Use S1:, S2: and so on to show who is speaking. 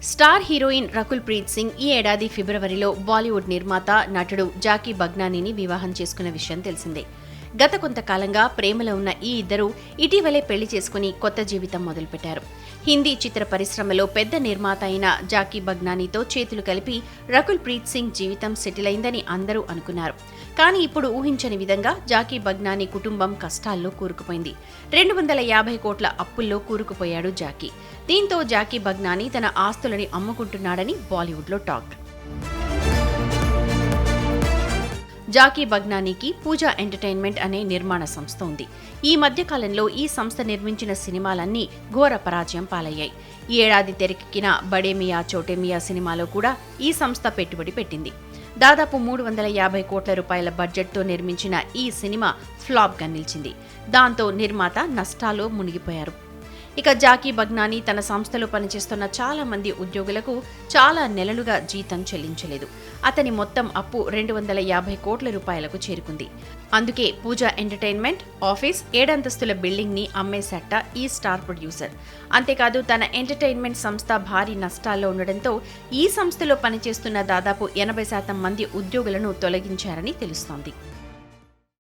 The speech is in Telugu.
S1: స్టార్ హీరోయిన్ రకుల్ ప్రీత్ సింగ్ ఈ ఏడాది ఫిబ్రవరిలో బాలీవుడ్ నిర్మాత నటుడు జాకీ బగ్నానీని వివాహం చేసుకున్న విషయం తెలిసిందే. గత కొంతకాలంగా ప్రేమలో ఉన్న ఈ ఇద్దరు ఇటీవలే పెళ్ళి చేసుకుని కొత్త జీవితం మొదలుపెట్టారు. హిందీ చిత్ర పరిశ్రమలో పెద్ద నిర్మాత అయిన జాకీ బగ్నానీతో చేతులు కలిపి రకుల్ ప్రీత్ సింగ్ జీవితం సెటిల్ అయిందని అందరూ అనుకున్నారు. కానీ ఇప్పుడు ఊహించని విధంగా జాకీ బగ్నానీ కుటుంబం కష్టాల్లో కూరుకుపోయింది. రెండు వందల యాభై కోట్ల అప్పుల్లో కూరుకుపోయాడు జాకీ. దీంతో జాకీ బగ్నానీ తన ఆస్తులని అమ్ముకుంటున్నాడని బాలీవుడ్లో టాక్. జాకీ బగ్నానీకి పూజా ఎంటర్టైన్మెంట్ అనే నిర్మాణ సంస్థ ఉంది. ఈ మధ్యకాలంలో ఈ సంస్థ నిర్మించిన సినిమాలన్నీ ఘోర పరాజయం పాలయ్యాయి. ఈ ఏడాది తెరకెక్కిన బడేమియా చోటేమియా సినిమాలో కూడా ఈ సంస్థ పెట్టుబడి పెట్టింది. దాదాపు మూడు వందల యాభై కోట్ల రూపాయల బడ్జెట్తో నిర్మించిన ఈ సినిమా ఫ్లాప్గా నిలిచింది. దాంతో నిర్మాత నష్టాల్లో మునిగిపోయారు. ఇక జాకీ బగ్నానీ తన సంస్థలో పనిచేస్తున్న చాలా మంది ఉద్యోగులకు చాలా నెలలుగా జీతం చెల్లించలేదు. అతని మొత్తం అప్పు రెండు వందల యాభై కోట్ల రూపాయలకు చేరుకుంది. అందుకే పూజా ఎంటర్టైన్మెంట్ ఆఫీస్ ఏడంతస్తుల బిల్డింగ్ని అమ్మేశాట ఈ స్టార్ ప్రొడ్యూసర్. అంతేకాదు తన ఎంటర్టైన్మెంట్ సంస్థ భారీ నష్టాల్లో ఉండడంతో ఈ సంస్థలో పనిచేస్తున్న దాదాపు ఎనభై శాతం మంది ఉద్యోగులను తొలగించారని తెలుస్తోంది.